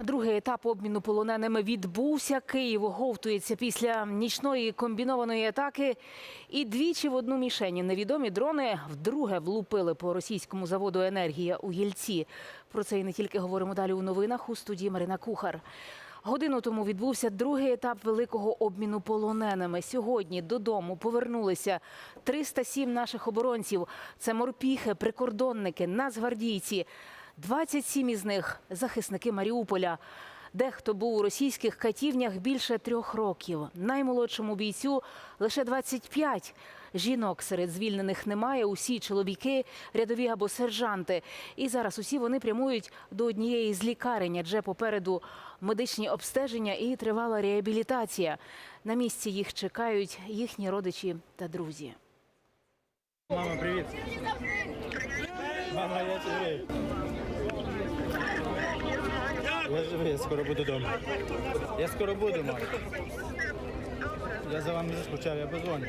Другий етап обміну полоненими відбувся. Київ оговтується після нічної комбінованої атаки. І двічі в одну мішені невідомі дрони вдруге влупили по російському заводу енергія у Єльці. Про це і не тільки говоримо далі у новинах у студії Марина Кухар. Годину тому відбувся другий етап великого обміну полоненими. Сьогодні додому повернулися 307 наших оборонців. Це морпіхи, прикордонники, нацгвардійці. 27 із них захисники Маріуполя. Дехто був у російських катівнях більше трьох років. Наймолодшому бійцю лише 25. Жінок серед звільнених немає. Усі чоловіки, рядові або сержанти. І зараз усі вони прямують до однієї з лікарень, адже попереду медичні обстеження і тривала реабілітація. На місці їх чекають їхні родичі та друзі. Мама, привіт. Мама, я живий. Я живий, я скоро буду вдома. Я скоро буду, мама. Я за вами заскучав, я позвоню.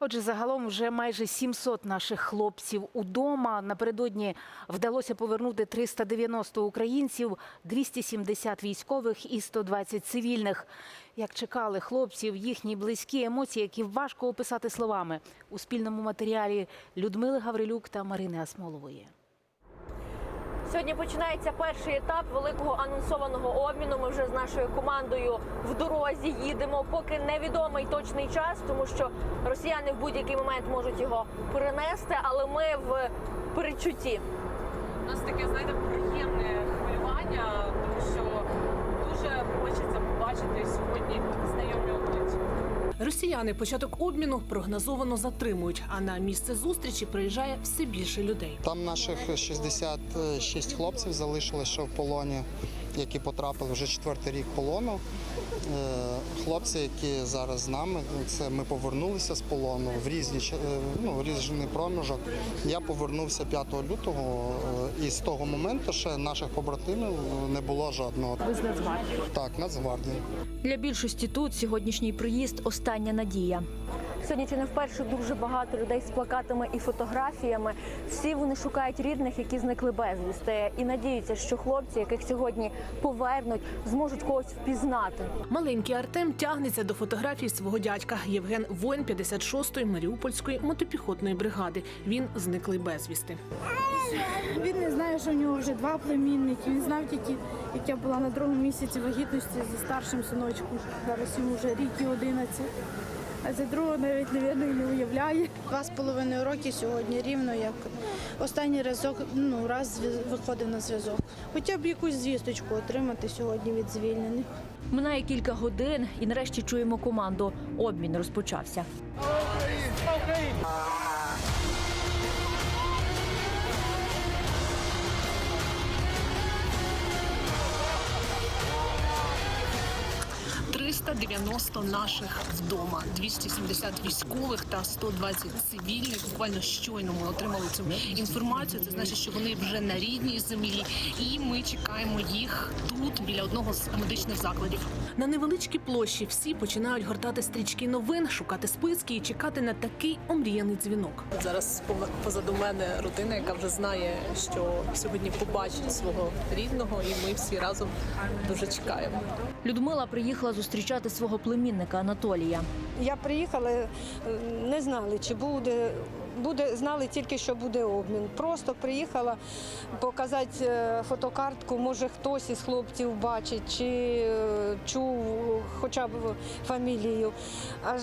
Отже, загалом вже майже 700 наших хлопців удома. Напередодні вдалося повернути 390 українців, 270 військових і 120 цивільних. Як чекали хлопців, їхні близькі емоції, які важко описати словами у спільному матеріалі Людмили Гаврилюк та Марини Асмолової. Сьогодні починається перший етап великого анонсованого обміну. Ми вже з нашою командою в дорозі їдемо, поки невідомий точний час, тому що росіяни в будь-який момент можуть його перенести, але ми в перечутті. У нас таке, знаєте, приємне хвилювання, тому що дуже хочеться побачити сьогодні знайомі обличчя. Росіяни початок обміну прогнозовано затримують, а на місце зустрічі приїжджає все більше людей. Там наших 66 хлопців залишилось ще в полоні, які потрапили вже четвертий рік полону. Е, Хлопці, які зараз з нами, це ми повернулися з полону в різні е, ну, в різний проміжок. Я повернувся 5 лютого, е, і з того моменту ще наших побратимів не було жодного. Ви з Нацгвардії. Так, Нацгвардії. Для більшості тут сьогоднішній приїзд остання надія. Сьогодні чи не вперше дуже багато людей з плакатами і фотографіями. Всі вони шукають рідних, які зникли безвісти, і надіються, що хлопці, яких сьогодні повернуть, зможуть когось впізнати. Маленький Артем тягнеться до фотографії свого дядька Євген воїн 56-ї Маріупольської мотопіхотної бригади. Він зниклий безвісти. Він не знає, що в нього вже два племінники. Він знав тільки, як я була на другому місяці вагітності зі старшим синочком. Зараз йому вже рік і 11. А за другого навіть, і не уявляє. Два з половиною роки сьогодні рівно як останній разок, ну раз виходив на зв'язок. Хоча б якусь звісточку отримати сьогодні від звільнених. Минає кілька годин, і нарешті чуємо команду. Обмін розпочався. – 390 наших вдома, 270 військових та 120 цивільних. Буквально щойно ми отримали цю інформацію. Це значить, що вони вже на рідній землі, і ми чекаємо їх тут біля одного з медичних закладів. На невеличкій площі всі починають гортати стрічки новин, шукати списки і чекати на такий омріяний дзвінок. Зараз позаду мене родина, яка вже знає, що сьогодні побачить свого рідного, і ми всі разом дуже чекаємо. Людмила приїхала зустрічати свого племінника Анатолія. Я приїхала, е, не знали, чи буде. Буде знали тільки, що буде обмін. Просто приїхала показати е, фотокартку. Може хтось із хлопців бачить, чи е, чув хоча б фамілію. Аж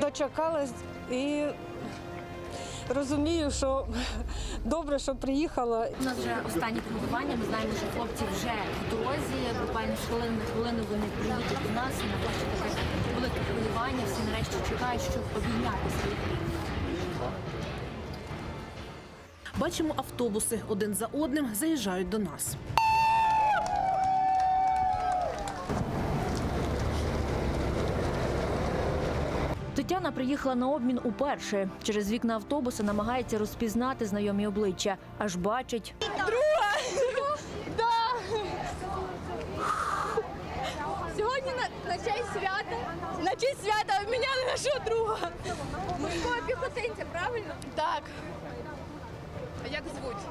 дочекалась і розумію, що добре, що приїхала. У нас вже останні тренування. Ми знаємо, що хлопці вже в дорозі. Буквально хвилини хвилину вони приїдуть до нас. І на площі таке велике хвилювання. Всі нарешті чекають, щоб обійняти своїх рідних. Бачимо автобуси один за одним заїжджають до нас. Приїхала на обмін уперше. Через вікна автобуса намагається розпізнати знайомі обличчя, аж бачить. друга Сьогодні на, на честь свята, на честь свята обміняли нашого друга. Морського піхотинця, правильно? Так. А як звуть?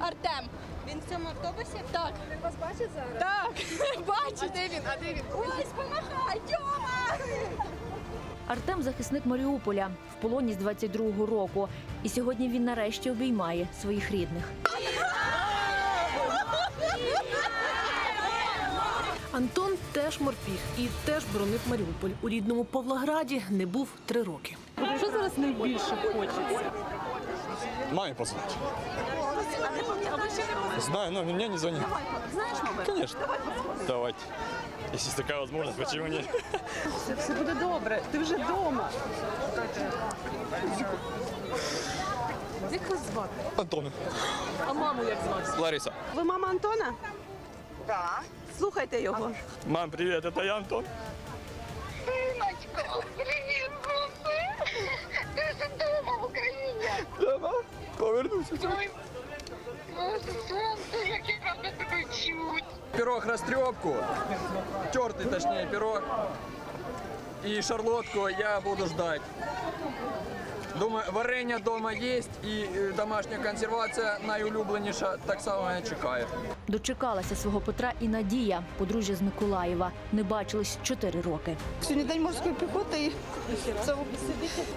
Артем. Він в цьому автобусі? Так. Він вас бачить зараз? Так, бачить. А де він? А де він? Ось, помахай, Тьома! Артем захисник Маріуполя в полоні з 22-го року. І сьогодні він нарешті обіймає своїх рідних. Антон теж морпіг і теж боронив Маріуполь. У рідному Павлограді не був три роки. Що зараз найбільше хочеться? Маме позвонить. Знаю, но меня не звонит. Знаєш, мабуть? Конечно. Давайте. Если есть такая возможность, почему нет? Все, все буде добре. Ти вже вдома. Як вас звати? Антон. А маму як звати? Лариса. Ви мама Антона? Так. Слухайте його. Мам, привет, это я Антон. Синочко, привіт! Ти ж вдома в Україні. Да, я чуть. Пирог растрепку. Тертый, точнее, пирог. И шарлотку я буду ждать. Думаю, варення дома є і е, домашня консервація найулюбленіша, так само я чекаю. Дочекалася свого Петра і Надія, подружжя з Миколаєва. Не бачились чотири роки. Сьогодні день морської піхоти і це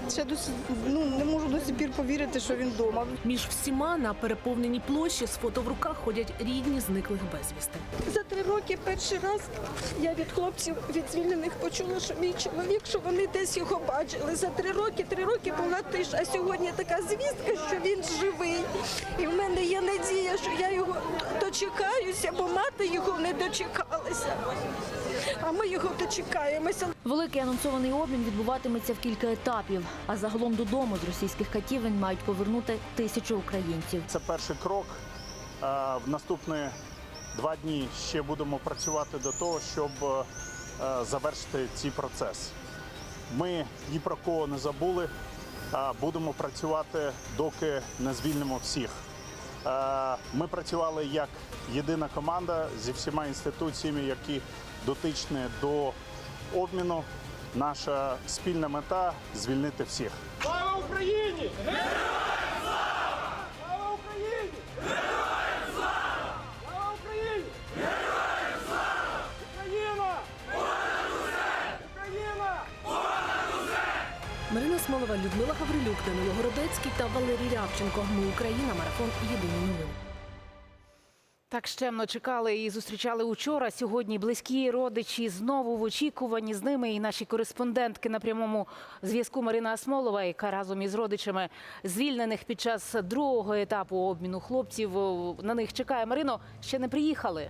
ще досі, ну, не можу до сих пір повірити, що він вдома. Між всіма на переповненій площі з фото в руках ходять рідні зниклих безвісти. За три роки перший раз я від хлопців від звільнених почула, що мій чоловік, що вони десь його бачили. За три роки, три роки була тиша. А сьогодні така звістка, що він живий. І в мене є надія, що я його дочекаюся, бо мати його не дочекалася. А ми його дочекаємося. Великий анонсований обмін відбуватиметься в кілька етапів. А загалом додому з російських катівень мають повернути тисячу українців. Це перший крок. В наступні два дні ще будемо працювати до того, щоб завершити цей процес. Ми ні про кого не забули. Будемо працювати, доки не звільнимо всіх. Ми працювали як єдина команда зі всіма інституціями, які дотичні до обміну. Наша спільна мета звільнити всіх. Марина Смолова, Людмила Гаврилюк, Данило Городецький та Валерій Рябченко. Ми Україна. Марафон. Єдині новини. Так щемно чекали і зустрічали учора. Сьогодні близькі родичі знову в очікуванні з ними. І наші кореспондентки на прямому зв'язку Марина Асмолова, яка разом із родичами звільнених під час другого етапу обміну хлопців на них чекає. Марино ще не приїхали.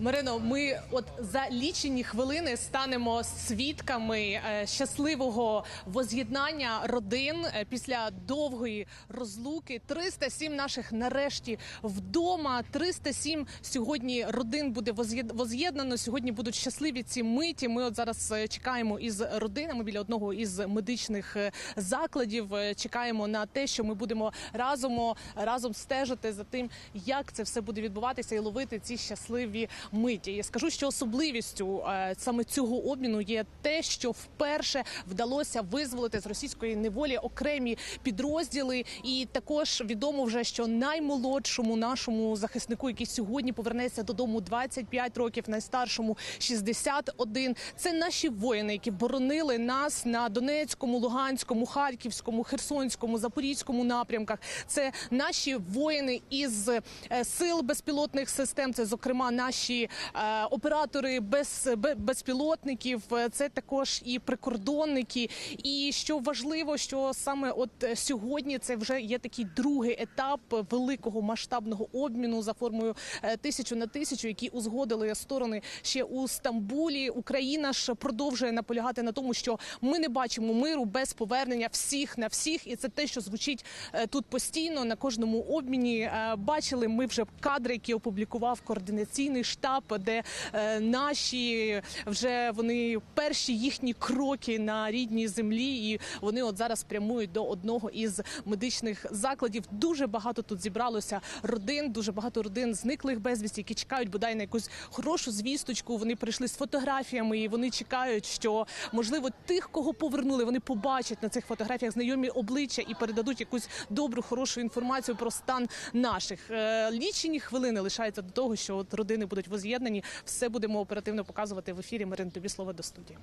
Марино, ми от за лічені хвилини станемо свідками е, щасливого воз'єднання родин е, після довгої розлуки. 307 наших нарешті вдома. 307 сьогодні родин буде воз'єд- воз'єднано. Сьогодні будуть щасливі ці миті. Ми от зараз е, чекаємо із родинами біля одного із медичних закладів. Чекаємо на те, що ми будемо разом разом стежити за тим, як це все буде відбуватися, і ловити ці щасливі миті. Я скажу, що особливістю е, саме цього обміну є те, що вперше вдалося визволити з російської неволі окремі підрозділи, і також відомо вже, що наймолодшому нашому захиснику, який сьогодні повернеться додому 25 років, найстаршому 61. Це наші воїни, які боронили нас на Донецькому, Луганському, Харківському, Херсонському, Запорізькому напрямках. Це наші воїни із е, сил безпілотних систем. Це зокрема наші е, оператори без безпілотників. Е, Це також і прикордонники. І що важливо, що саме от е, сьогодні це вже є такий другий етап великого масштабного обміну за формою тисячу на тисячу, які узгодили сторони ще у Стамбулі. Україна ж продовжує наполягати на тому, що ми не бачимо миру без повернення всіх на всіх, і це те, що звучить тут постійно на кожному обміні. Бачили ми вже кадри, які опублікував координаційний штаб етап, де е, наші вже вони перші їхні кроки на рідній землі, і вони от зараз прямують до одного із медичних закладів. Дуже багато тут зібралося родин, дуже багато родин зниклих безвісті, які чекають бодай на якусь хорошу звісточку. Вони прийшли з фотографіями, і вони чекають, що можливо тих, кого повернули, вони побачать на цих фотографіях знайомі обличчя і передадуть якусь добру, хорошу інформацію про стан наших. Е, Лічені хвилини лишаються до того, що от родини будуть воз'єднані. Все будемо оперативно показувати в ефірі. Марин, тобі слово до студії.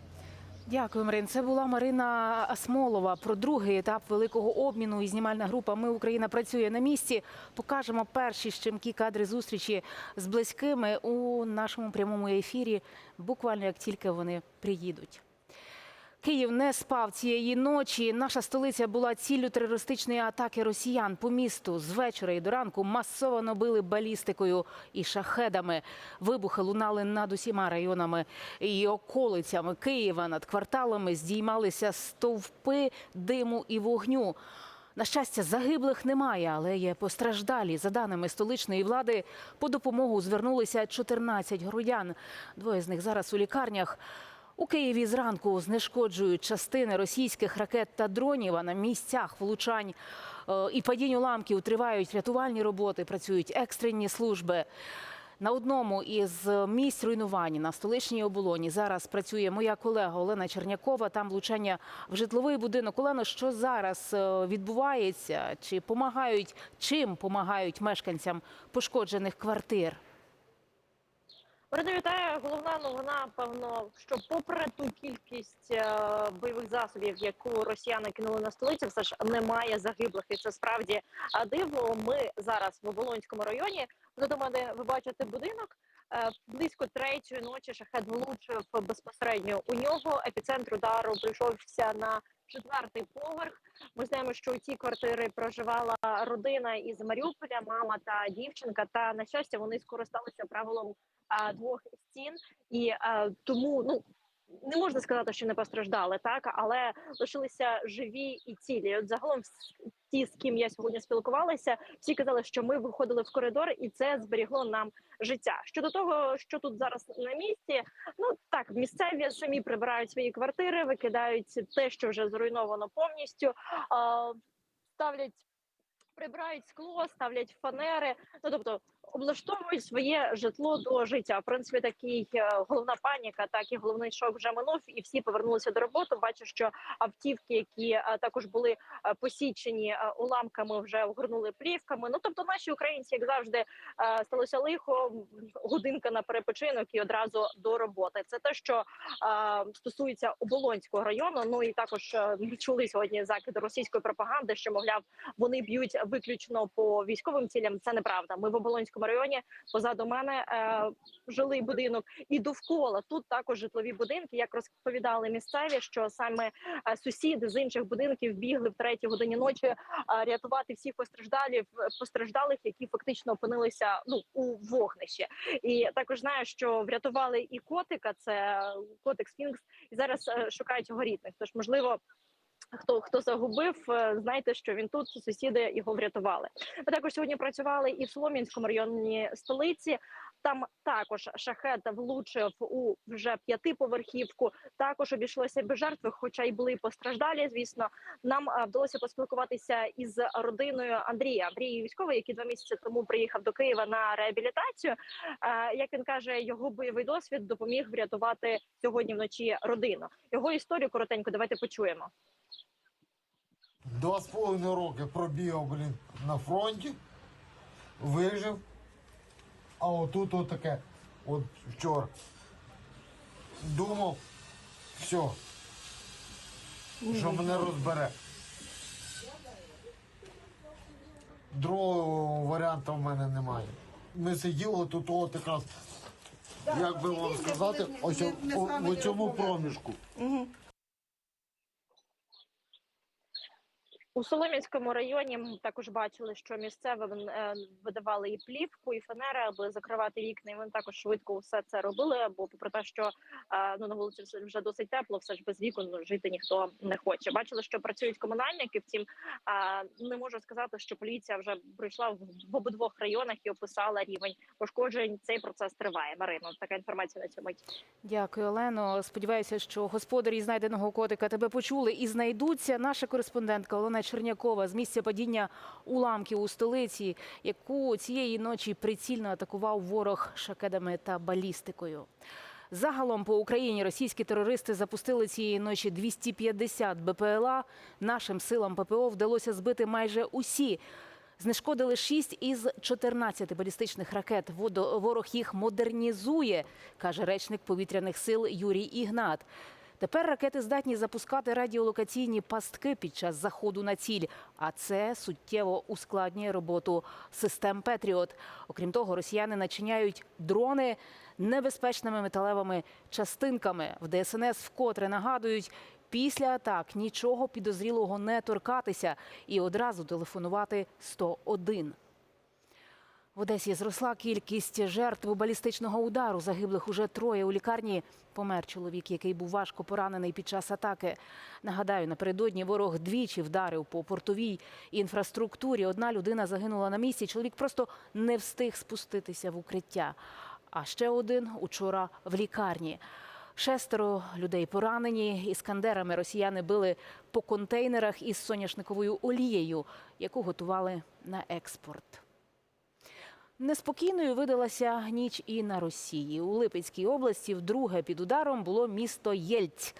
Дякую, Марин. Це була Марина Асмолова про другий етап великого обміну. І знімальна група Ми Україна працює на місці. Покажемо перші щемкі кадри зустрічі з близькими у нашому прямому ефірі. Буквально як тільки вони приїдуть. Київ не спав цієї ночі. Наша столиця була ціллю терористичної атаки росіян по місту. З вечора і до ранку масово набили балістикою і шахедами. Вибухи лунали над усіма районами і околицями Києва. Над кварталами здіймалися стовпи диму і вогню. На щастя, загиблих немає, але є постраждалі. За даними столичної влади, по допомогу звернулися 14 громадян. Двоє з них зараз у лікарнях. У Києві зранку знешкоджують частини російських ракет та дронів, а на місцях влучань е, і падінь уламків тривають рятувальні роботи, працюють екстрені служби. На одному із місць руйнування на столичній оболоні зараз працює моя колега Олена Чернякова. Там влучання в житловий будинок. Олено, що зараз е, відбувається? Чи помагають чим помагають мешканцям пошкоджених квартир? Марина, вітаю. Головна новина, певно, що попри ту кількість е, бойових засобів, яку росіяни кинули на столицю, все ж немає загиблих, і це справді диво. Ми зараз в Оболонському районі. Позаду мене ви бачите будинок. Е, Близько третьої ночі шахет влучив безпосередньо у нього. Епіцентр удару прийшовся на четвертий поверх. Ми знаємо, що у цій квартирі проживала родина із Маріуполя, мама та дівчинка. Та на щастя, вони скористалися правилом двох стін, і а, тому ну. Не можна сказати, що не постраждали, так але лишилися живі і цілі. От загалом ті, з ким я сьогодні спілкувалася, всі казали, що ми виходили в коридор, і це зберігло нам життя. Щодо того, що тут зараз на місці, ну так місцеві самі прибирають свої квартири, викидають те, що вже зруйновано повністю, ставлять. Прибирають скло, ставлять фанери, ну тобто облаштовують своє житло до життя. В принципі, такий е, головна паніка, так і головний шок вже минув, і всі повернулися до роботи. Бачу, що автівки, які е, також були е, посічені уламками, вже огорнули плівками. Ну тобто, наші українці, як завжди, сталося лихо, годинка на перепочинок і одразу до роботи. Це те, що стосується оболонського району. Ну і також чули сьогодні закиди російської пропаганди, що мовляв вони б'ють виключно по військовим цілям. Це неправда. Ми в оболонському районі позаду мене е, жилий будинок, і довкола тут також житлові будинки. Як розповідали місцеві, що саме е, сусіди з інших будинків бігли в третій годині ночі е, рятувати всіх постраждалів постраждалих, які фактично опинилися ну у вогнищі. І також знаю, що врятували і котика. Це котик Сфінкс, і зараз шукають його рідних. Тож можливо. Хто хто загубив, е, знайте, що він тут сусіди його врятували. Ми також сьогодні працювали і в Солом'янському районі столиці. Там також шахет влучив у вже п'ятиповерхівку. Також обійшлося без жертв, хоча й були постраждалі. Звісно, нам е, вдалося поспілкуватися із родиною Андрія. Андрій військовий, який два місяці тому приїхав до Києва на реабілітацію. Е, Як він каже, його бойовий досвід допоміг врятувати сьогодні вночі родину. Його історію коротенько. Давайте почуємо. Два з половиною роки пробігав, блін, на фронті, вижив. А отут от таке, от вчора. Думав, все, що мене розбере. Другого варіанту в мене немає. Ми сиділи тут от якраз, як би вам сказати, ось у, цьому проміжку. У Солом'янському районі також бачили, що місцевим е, видавали і плівку, і фанери, аби закривати вікна. І вони також швидко все це робили. Бо попри те, що е, ну на вулиці вже досить тепло, все ж без вікон ну, жити ніхто не хоче. Бачили, що працюють комунальники. Втім, е, не можу сказати, що поліція вже пройшла в обидвох районах і описала рівень пошкоджень. Цей процес триває. Марина, така інформація на цьому. Дякую, Олено. Сподіваюся, що господарі знайденого котика тебе почули і знайдуться. Наша кореспондентка Олена Чернякова з місця падіння уламків у столиці, яку цієї ночі прицільно атакував ворог шакедами та балістикою. Загалом по Україні російські терористи запустили цієї ночі 250 БПЛА. Нашим силам ППО вдалося збити майже усі. Знешкодили 6 із 14 балістичних ракет. Ворог їх модернізує, каже речник повітряних сил Юрій Ігнат. Тепер ракети здатні запускати радіолокаційні пастки під час заходу на ціль, а це суттєво ускладнює роботу систем Петріот. Окрім того, росіяни начиняють дрони небезпечними металевими частинками. В ДСНС вкотре нагадують, після атак нічого підозрілого не торкатися і одразу телефонувати 101. В Одесі зросла кількість жертв балістичного удару. Загиблих уже троє. У лікарні помер чоловік, який був важко поранений під час атаки. Нагадаю, напередодні ворог двічі вдарив по портовій інфраструктурі. Одна людина загинула на місці. Чоловік просто не встиг спуститися в укриття. А ще один учора в лікарні. Шестеро людей поранені. Іскандерами росіяни били по контейнерах із соняшниковою олією, яку готували на експорт. Неспокійною видалася ніч і на Росії. У Липецькій області вдруге під ударом було місто Єльць.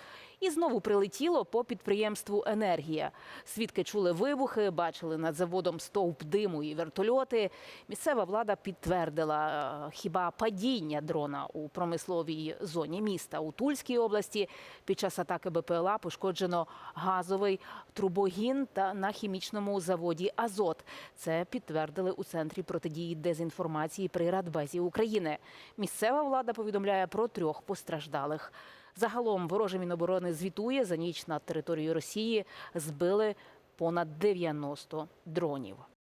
І знову прилетіло по підприємству Енергія. Свідки чули вибухи, бачили над заводом стовп диму і вертольоти. Місцева влада підтвердила е, хіба падіння дрона у промисловій зоні міста у Тульській області. Під час атаки БПЛА пошкоджено газовий трубогін та на хімічному заводі Азот. Це підтвердили у центрі протидії дезінформації при Радбезі України. Місцева влада повідомляє про трьох постраждалих. Загалом вороже Міноборони звітує за ніч над територією Росії збили понад 90 дронів.